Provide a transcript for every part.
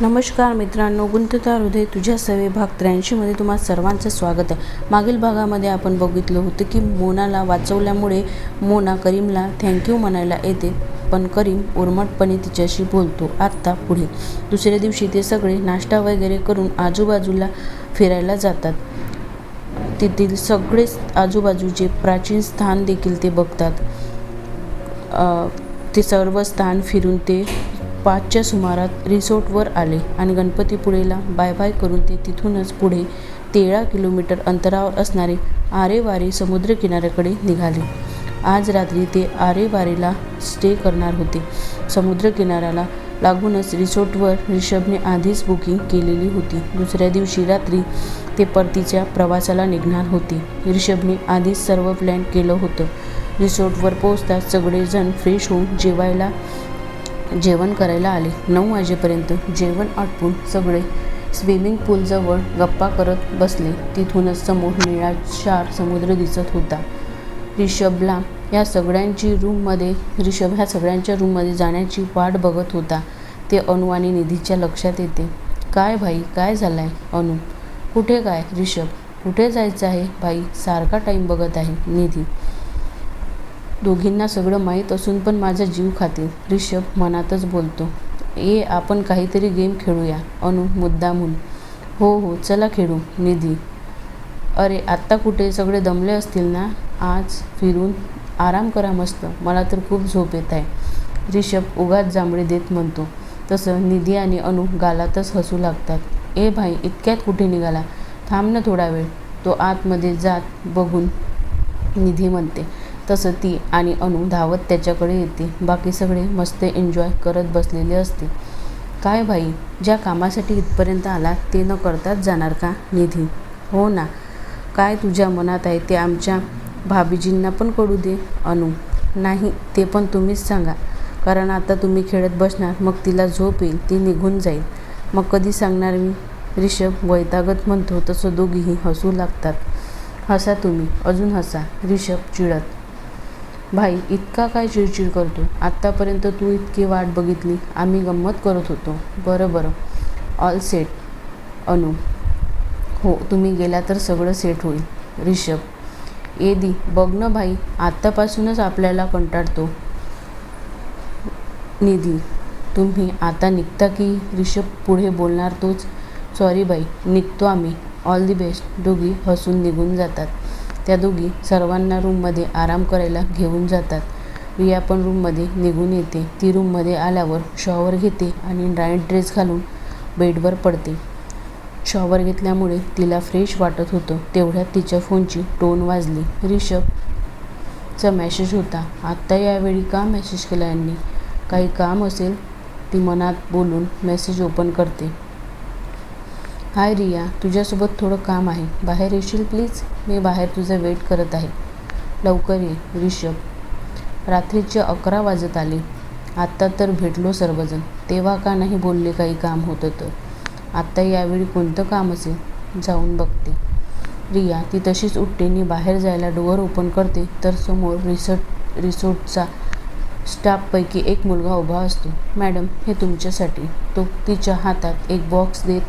नमस्कार मित्रांनो गुंतता हृदय तुझ्या सवे भाग त्र्याऐंशीमध्ये तुम्हा सर्वांचं स्वागत आहे. मागील भागामध्ये आपण बघितलं होतं की मोनाला वाचवल्यामुळे मोना करीमला थँक्यू म्हणायला येते पण करीम उर्मटपणे तिच्याशी बोलतो आत्ता पुढे. दुसऱ्या दिवशी ते सगळे नाश्ता वगैरे करून आजूबाजूला फिरायला जातात. तेथील सगळेच आजूबाजूचे प्राचीन स्थान देखील ते बघतात. ते सर्व स्थान फिरून ते पाचच्या सुमारात रिसोर्टवर आले आणि गणपतीपुळेला बाय बाय करून ते तिथूनच पुढे तेरा किलोमीटर अंतरावर असणारे आरेवारे समुद्रकिनाऱ्याकडे निघाले. आज रात्री ते आरेवारेला स्टे करणार होते. समुद्रकिनाऱ्याला लागूनच रिसोर्टवर रिषभने आधीच बुकिंग केलेली होती. दुसऱ्या दिवशी रात्री ते परतीच्या प्रवासाला निघणार होते. रिषभने आधीच सर्व प्लॅन केलं होतं. रिसोर्टवर पोहोचताच सगळेजण फ्रेश होऊन जेवायला जेवण करायला आले. नऊ वाजेपर्यंत जेवण आटपून सगळे स्विमिंग पूलजवळ गप्पा करत बसले. तिथूनच समोर निळाशार समुद्र दिसत होता. रिषभला या सगळ्यांची रूममध्ये रिषभ ह्या सगळ्यांच्या रूममध्ये जाण्याची वाट बघत होता. ते अनु आणि निधीच्या लक्षात येते. काय भाई काय झालं आहे अनु? कुठे काय रिषभ कुठे जायचं आहे? भाई सारखा टाईम बघत आहे निधी. दोघींना सगळं माहीत असून पण माझा जीव खातील. रिषभ मनातच बोलतो ए आपण काहीतरी गेम खेळूया. अनु मुद्दामून हो हो चला खेळू निधी. अरे आत्ता कुठे? सगळे दमले असतील ना? आज फिरून आराम करा मस्त मला तर खूप झोप येत आहे रिषभ उगाच जांभळे देत म्हणतो तसं निधी आणि अनु गालातच हसू लागतात. ए भाई इतक्यात कुठे निघाला? थांब ना थोडा वेळ. तो आतमध्ये जात बघून निधी म्हणते तसं ती आणि अनु धावत त्याच्याकडे येते. बाकी सगळे मस्त एन्जॉय करत बसलेले असते. काय भाई ज्या कामासाठी इथपर्यंत आला ते न करताच जाणार का निधी? हो ना. काय तुझ्या मनात आहे ते आमच्या भाभीजींना पण कळू दे अनु. नाही ते पण तुम्हीच सांगा. कारण आता तुम्ही खेळत बसणार मग तिला झोप येईल ती निघून जाईल. मग कधी सांगणार मी? रिषभ वैतागत म्हणतो तसं दोघीही हसू लागतात. हसा तुम्ही अजून हसा. रिषभ चिडत. भाई इतका काय चिडचिड करतो? आत्तापर्यंत तू इतकी वाट बघितली आम्ही गंमत करत होतो. बरं बरं. ऑल सेट अनु. हो तुम्ही गेला तर सगळं सेट होईल. रिषभ ए दी बघ ना भाई आत्तापासूनच आपल्याला कंटाळतो. निधी. तुम्ही आता निघता की रिषभ पुढे बोलणार तोच? सॉरी बाई निघतो आम्ही. ऑल दी बेस्ट दोघी हसून निघून जातात. त्या दोघी सर्वांना रूममध्ये आराम करायला घेऊन जातात. रिया पण रूममध्ये निघून येते. ती रूममध्ये आल्यावर शॉवर घेते आणि नाईट ड्रेस घालून बेडवर पडते. शॉवर घेतल्यामुळे तिला फ्रेश वाटत होतं. तेवढ्यात तिच्या फोनची टोन वाजली. रिषभचा मॅसेज होता आत्ता यावेळी का मेसेज केला यांनी? काही काम असेल? ती मनात बोलून मेसेज ओपन करते. हाय रिया तुझ्यासोबत थोडं काम आहे. बाहेर येशील प्लीज? मी बाहेर तुझं वेट करत आहे. लवकर ये रिषभ रात्रीचे अकरा वाजत आले. आत्ता तर भेटलो सर्वजण. तेव्हा का नाही बोलले काही काम होतं तर? आत्ता यावेळी कोणतं काम असेल? जाऊन बघते. रिया ती तशीच उठते. आणि बाहेर जायला डोअर ओपन करते. तर समोर रिसर्ट रिसोर्टचा स्टाफपैकी एक मुलगा उभा असतो. मॅडम हे तुमच्यासाठी. तो तिच्या हातात एक बॉक्स देत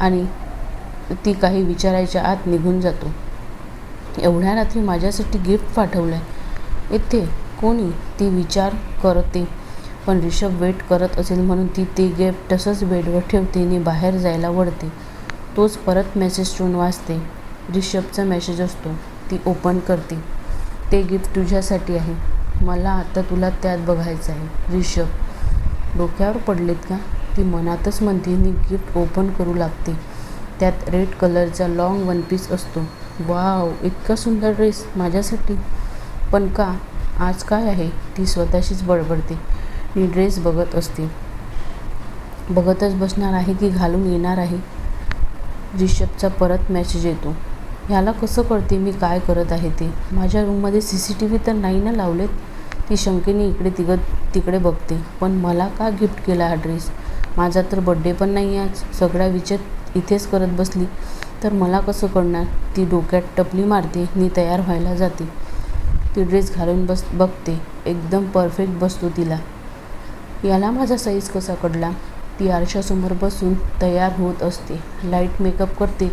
आणि ती काही विचारायच्या आत निघून जातो. एवढ्या रात्री माझ्यासाठी गिफ्ट पाठवलं आहे इथे कोणी ती विचार करते पण रिषभ वेट करत असेल म्हणून ती ते गिफ्ट तसंच बेडवर ठेवते आणि बाहेर जायला वळते. तोच परत मेसेज ठेवून वाचते. रिषभचा मेसेज असतो. ती ओपन करते. ते गिफ्ट तुझ्यासाठी आहे. मला आता तुला त्यात बघायचं आहे. रिषभ डोक्यावर पडलेत का? ती मनातच म्हणते मी गिफ्ट ओपन करू लागते. त्यात रेड कलरचा लॉंग वन पीस असतो. वाव इतका सुंदर ड्रेस माझ्यासाठी. पण का? आज काय आहे? ती स्वतःशीच बडबडते मी ड्रेस बघत असते. बघतच बसणार आहे की घालून येणार आहे. रिषभचा परत मॅसेज येतो. ह्याला कसं कळते मी काय करत आहे ते? माझ्या रूममध्ये सी सी टी व्ही तर नाही ना लावलेत? ती शंकेने इकडे तिकड तिकडे बघते. पण मला का गिफ्ट केला हा ड्रेस माझा तर बड्डे पण नाही आज. सगळा विचार इथेच करत बसली. तर मला कसं कळणार? ती डोक्यात टपली मारते मी तयार व्हायला जाते. ती ड्रेस घालून बस बघते. एकदम परफेक्ट बसतो तिला. याला माझा साईज कसा कळला? ती आरशासमोर बसून तयार होत असते. लाइट मेकअप करते.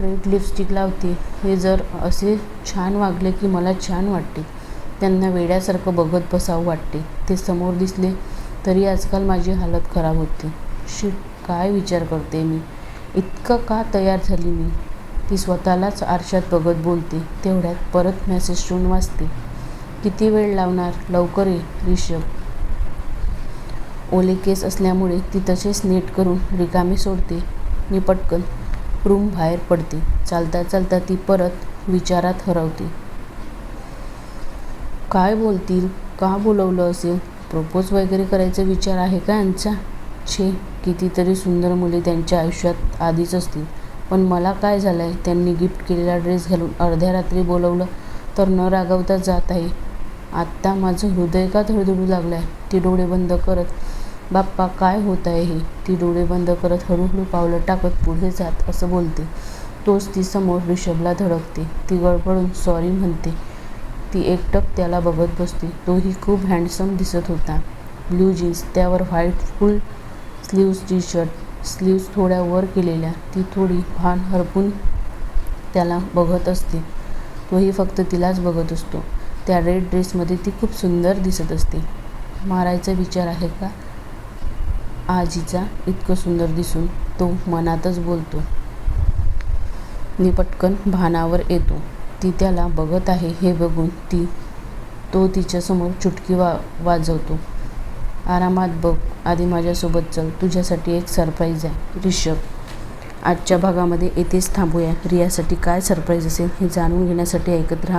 रेड लिपस्टिक लावते. हे जर असे छान वागले की मला छान वाटते. त्यांना वेड्यासारखं बघत बसावं वाटते. ते समोर दिसले तरी आजकाल माझी हालत खराब होती. शी काय विचार करते मी? इतकं का तयार झाली मी? ती स्वतःलाच आरशात बघत बोलते. तेवढ्यात परत मेसेज ठेवून वाचते. किती वेळ लावणार? लवकर ये रिषभ ओले केस असल्यामुळे ती तसेच नीट करून रिकामी सोडते. मी पटकन रूम बाहेर पडते. चालता चालता ती परत विचारात हरवते. काय बोलतील? का बोलवलं असेल? प्रपोज वगैरे करायचा विचार आहे का यांचा? छे कितीतरी सुंदर मुले त्यांच्या आयुष्यात आधीच असतील. पण मला काय झालं आहे त्यांनी गिफ्ट केलेला ड्रेस घालून अर्ध्या रात्री बोलवलं तर न रागवता जात आहे. आत्ता माझं हृदय का धडधडू लागलं आहे ती डोळे बंद करत बाप्पा काय होत आहे हे? ती डोळे बंद करत हळूहळू पावलं टाकत पुढे जात असं बोलते. तोच ती समोर रिषभला धडकते. ती गडबडून सॉरी म्हणते. ती एकटक त्याला बघत बसते तोही खूप हँडसम दिसत होता. ब्ल्यू जीन्स त्यावर white full sleeves T shirt sleeves थोड्या वर केलेल्या. ती थोडी भान हरपून त्याला बघत असते. तोही फक्त तिलाच बघत असतो. त्या रेड ड्रेसमध्ये ती खूप सुंदर दिसत असते. मारायचा विचार आहे का? आजीचा इतकं सुंदर दिसून तो मनातच बोलतो. मी पटकन भानावर येतो. ती त्याला बघत आहे हे बघून ती तो तिच्यासमोर चुटकी वा वाजवतो. आरामात बघ आधी माझ्यासोबत चल तुझ्यासाठी एक सरप्राईज आहे रिषभ आजच्या भागामध्ये येथेच थांबूया. रियासाठी काय सरप्राईज असेल हे जाणून घेण्यासाठी ऐकत राहा.